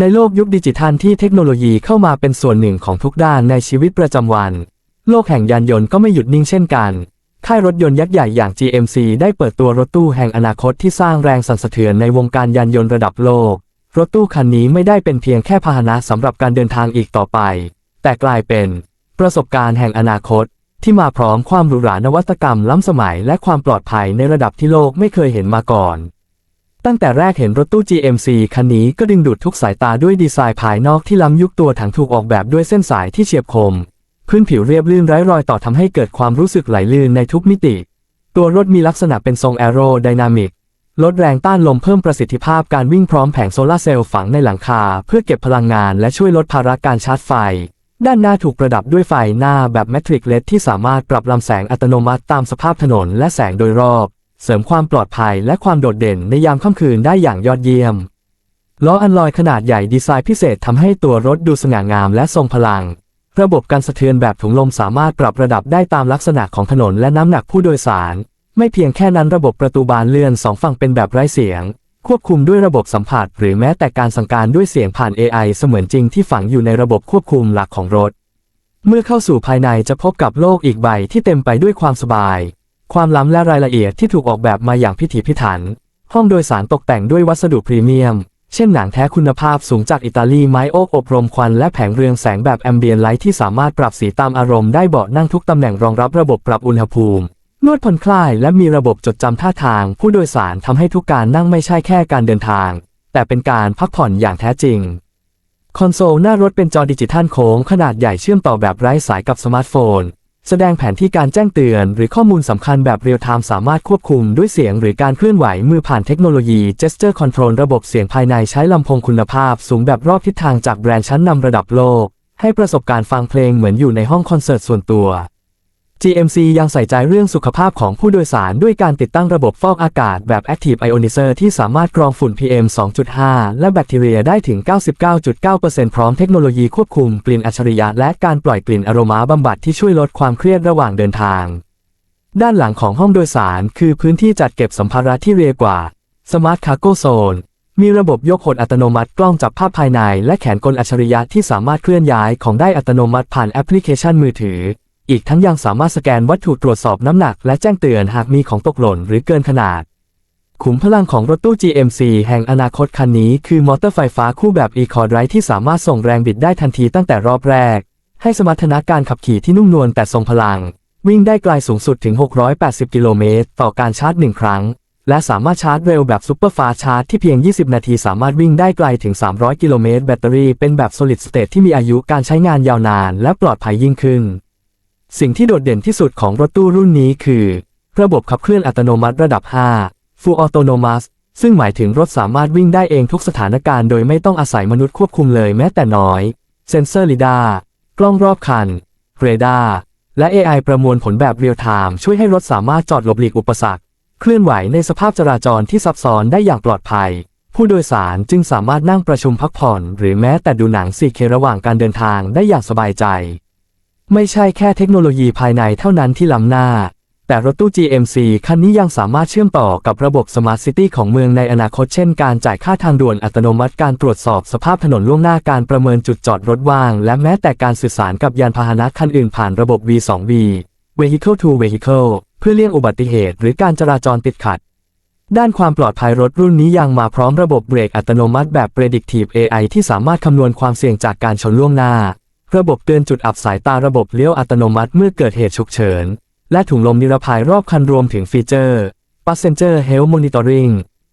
ในโลกยุคดิจิทัลที่เทคโนโลยีเข้ามาเป็นส่วนหนึ่งของทุกด้านในชีวิตประจำวัน โลกแห่งยานยนต์ก็ไม่หยุดนิ่งเช่นกัน ค่ายรถยนต์ยักษ์ใหญ่อย่าง GMC ได้เปิดตัวรถตู้แห่งอนาคตที่สร้างแรงสั่นสะเทือนในวงการยานยนต์ระดับโลก รถตู้คันนี้ไม่ได้เป็นเพียงแค่พาหนะสำหรับการเดินทางอีกต่อไป แต่กลายเป็น ประสบการณ์แห่งอนาคต ที่มาพร้อมความหรูหรานวัตกรรมล้ำสมัยและความปลอดภัยในระดับที่โลกไม่เคยเห็นมาก่อน ตั้งแต่แรกเห็นรถตู้ GMC คันนี้ก็ดึงดูดทุกสายตาด้วยดีไซน์ภายนอกที่ล้ำยุคตัวถังถูกออกแบบด้วยเส้นสายที่เฉียบคม พื้นผิวเรียบลื่นไร้รอยต่อทำให้เกิดความรู้สึกไหลลื่นในทุกมิติ ตัวรถมีลักษณะเป็นทรงแอโรไดนามิกลดแรงต้านลมเพิ่มประสิทธิภาพการวิ่งพร้อมแผงโซลาร์เซลล์ฝังในหลังคา เพื่อเก็บพลังงานและช่วยลดภาระการชาร์จไฟ ด้านหน้าถูกประดับด้วยไฟหน้าแบบแมทริกเลดที่สามารถปรับลำแสงอัตโนมัติตามสภาพถนนและแสงโดยรอบ เสริมความปลอดภัยและความโดดเด่นในยามค่ำคืนได้อย่างยอดเยี่ยม ล้ออันลอยขนาดใหญ่ดีไซน์พิเศษทำให้ตัวรถดูสง่างามและทรงพลัง ระบบการสะเทือนแบบถุงลมสามารถปรับระดับได้ตามลักษณะของถนนและน้ำหนักผู้โดยสาร ไม่เพียงแค่นั้นระบบประตูบานเลื่อนสองฝั่งเป็นแบบไร้เสียง ควบคุมด้วยระบบสัมผัส หรือแม้แต่การสั่งการด้วยเสียงผ่าน AI เสมือนจริงที่ฝังอยู่ในระบบควบคุมหลักของรถ เมื่อเข้าสู่ภายในจะพบกับโลกอีกใบที่เต็มไปด้วยความสบาย ความล้ำและรายละเอียดที่ถูกออกแบบมาอย่างพิถีพิถัน ห้องโดยสารตกแต่งด้วยวัสดุพรีเมียม เช่นหนังแท้คุณภาพสูงจากอิตาลีไม้โอกอบรมควันและแผงเรืองแสงแบบแอมเบียนไลท์ที่สามารถปรับสีตามอารมณ์ได้เบาะนั่งทุกตำแหน่งรองรับระบบปรับอุณหภูมิ นวดผ่อนคลายและมีระบบจดจำท่าทาง ผู้โดยสารทำให้ทุกการนั่งไม่ใช่แค่การเดินทาง แต่เป็นการพักผ่อนอย่างแท้จริง คอนโซลหน้ารถเป็นจอดิจิทัลโค้งขนาดใหญ่เชื่อมต่อแบบไร้สายกับสมาร์ทโฟน แสดงแผนที่การแจ้งเตือน หรือข้อมูลสำคัญแบบเรียลไทม์สามารถควบคุมด้วยเสียงหรือการเคลื่อนไหวมือผ่านเทคโนโลยี Gesture Control ระบบเสียงภายในใช้ลำโพงคุณภาพสูงแบบรอบทิศทางจากแบรนด์ชั้นนำระดับโลก ให้ประสบการณ์ฟังเพลงเหมือนอยู่ในห้องคอนเสิร์ตส่วนตัว GMC ยังใส่ใจเรื่องสุขภาพของผู้โดยสารด้วยการติดตั้งระบบฟอกอากาศแบบ Active Ionizer ที่สามารถกรองฝุ่น PM 2.5 และแบคทีเรียได้ถึง 99.9%พร้อมเทคโนโลยีควบคุมกลิ่นอัจฉริยะและการปล่อยกลิ่นอโรมาบำบัดที่ช่วยลดความเครียดระหว่างเดินทาง ด้านหลังของห้องโดยสารคือพื้นที่จัดเก็บสัมภาระที่เรียกว่า Smart Cargo Zone มีระบบยกหดอัตโนมัติกล้องจับภาพภายใน และแขนกลอัจฉริยะที่สามารถเคลื่อนย้ายของได้อัตโนมัติผ่านแอปพลิเคชันมือถือ อีกทั้งยังสามารถสแกนวัตถุตรวจสอบน้ำหนักและแจ้งเตือนหากมีของตกหล่นหรือเกินขนาด ขุมพลังของรถตู้ GMC แห่งอนาคตคันนี้คือมอเตอร์ไฟฟ้าคู่แบบ e-cordrive ที่สามารถส่งแรงบิดได้ทันทีตั้งแต่รอบแรก ให้สมรรถนะการขับขี่ที่นุ่มนวลแต่ทรงพลัง วิ่งได้ไกลสูงสุดถึง 680 กิโลเมตรต่อการชาร์จหนึ่งครั้ง และสามารถชาร์จเร็วแบบซุปเปอร์ฟาชาร์จที่เพียง 20 นาทีสามารถวิ่งได้ไกลถึง 300 กิโลเมตรแบตเตอรี่เป็นแบบ solid state ที่มีอายุการใช้งานยาวนาน และปลอดภัยยิ่งขึ้น สิ่งที่โดดเด่นที่สุดของรถตู้รุ่นนี้คือ ระบบขับเคลื่อนอัตโนมัติระดับ 5 Full Autonomous ซึ่งหมายถึงรถสามารถวิ่งได้เองทุกสถานการณ์โดยไม่ต้องอาศัยมนุษย์ควบคุมเลยแม้แต่น้อย เซนเซอร์ลิดากล้องรอบคัน เรดาร์และ AI ประมวลผลแบบเรียลไทม์ช่วยให้รถสามารถจอดหลบหลีกอุปสรรค เคลื่อนไหวในสภาพจราจรที่ซับซ้อนได้อย่างปลอดภัย ผู้โดยสารจึงสามารถนั่งประชุมพักผ่อน หรือแม้แต่ดูหนัง 4K ระหว่างการเดินทางได้อย่างสบายใจ ไม่ใช่แค่เทคโนโลยีภายในเท่านั้นที่ล้ำหน้า แต่รถตู้ GMC คันนี้ยังสามารถเชื่อมต่อกับระบบ Smart City ของเมืองในอนาคตเช่นการจ่ายค่าทางด่วนอัตโนมัติการตรวจสอบสภาพถนนล่วงหน้าการประเมินจุดจอดรถว่าง และแม้แต่การสื่อสารกับยานพาหนะคันอื่นผ่านระบบ V2V Vehicle to Vehicle เพื่อเลี่ยงอุบัติเหตุ หรือการจราจรติดขัด ด้านความปลอดภัยรถรุ่นนี้ยังมาพร้อมระบบเบรกอัตโนมัติแบบ Predictive AI ที่สามารถคำนวณความเสี่ยงจากการชนล่วงหน้า ระบบเตือนจุดอับสายตาระบบเลี้ยวอัตโนมัติเมื่อเกิดเหตุฉุกเฉิน และถุงลมนิรภัยรอบคันรวมถึงฟีเจอร์ Passenger Health Monitoring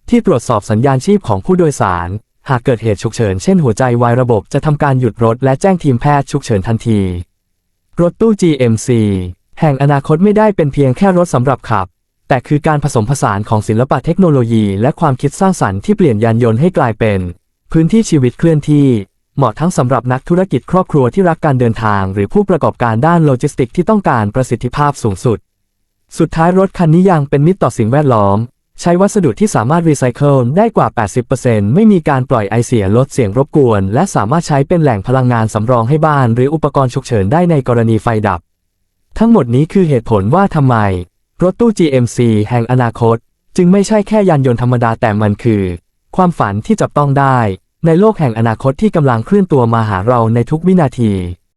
ที่ตรวจสอบสัญญาณชีพของผู้โดยสาร หากเกิดเหตุฉุกเฉินเช่นหัวใจวายระบบจะทำการหยุดรถและแจ้งทีมแพทย์ฉุกเฉินทันที รถตู้ GMC แห่งอนาคตไม่ได้เป็นเพียงแค่รถสำหรับขับ แต่คือการผสมผสานของศิลปะเทคโนโลยี และความคิดสร้างสรรค์ที่เปลี่ยนยานยนต์ให้กลายเป็น พื้นที่ชีวิตเคลื่อนที่ เหมาะทั้งสำหรับนักธุรกิจครอบครัวที่รักการเดินทาง หรือผู้ประกอบการด้านโลจิสติกที่ต้องการประสิทธิภาพสูงสุด สุดท้ายรถคันนี้ยังเป็นมิตรต่อสิ่งแวดล้อม ใช้วัสดุที่สามารถรีไซเคิลได้กว่า 80%ไม่มีการปล่อยไอเสียลดเสียงรบกวน และสามารถใช้เป็นแหล่งพลังงานสำรองให้บ้าน หรืออุปกรณ์ฉุกเฉินได้ในกรณีไฟดับ ทั้งหมดนี้คือเหตุผลว่าทำไม รถตู้ GMC แห่งอนาคต จึงไม่ใช่แค่ยานยนต์ธรรมดาแต่มันคือ ความฝันที่จับต้องได้ ในโลกแห่งอนาคตที่กำลังเคลื่อนตัวมาหาเราในทุกวินาที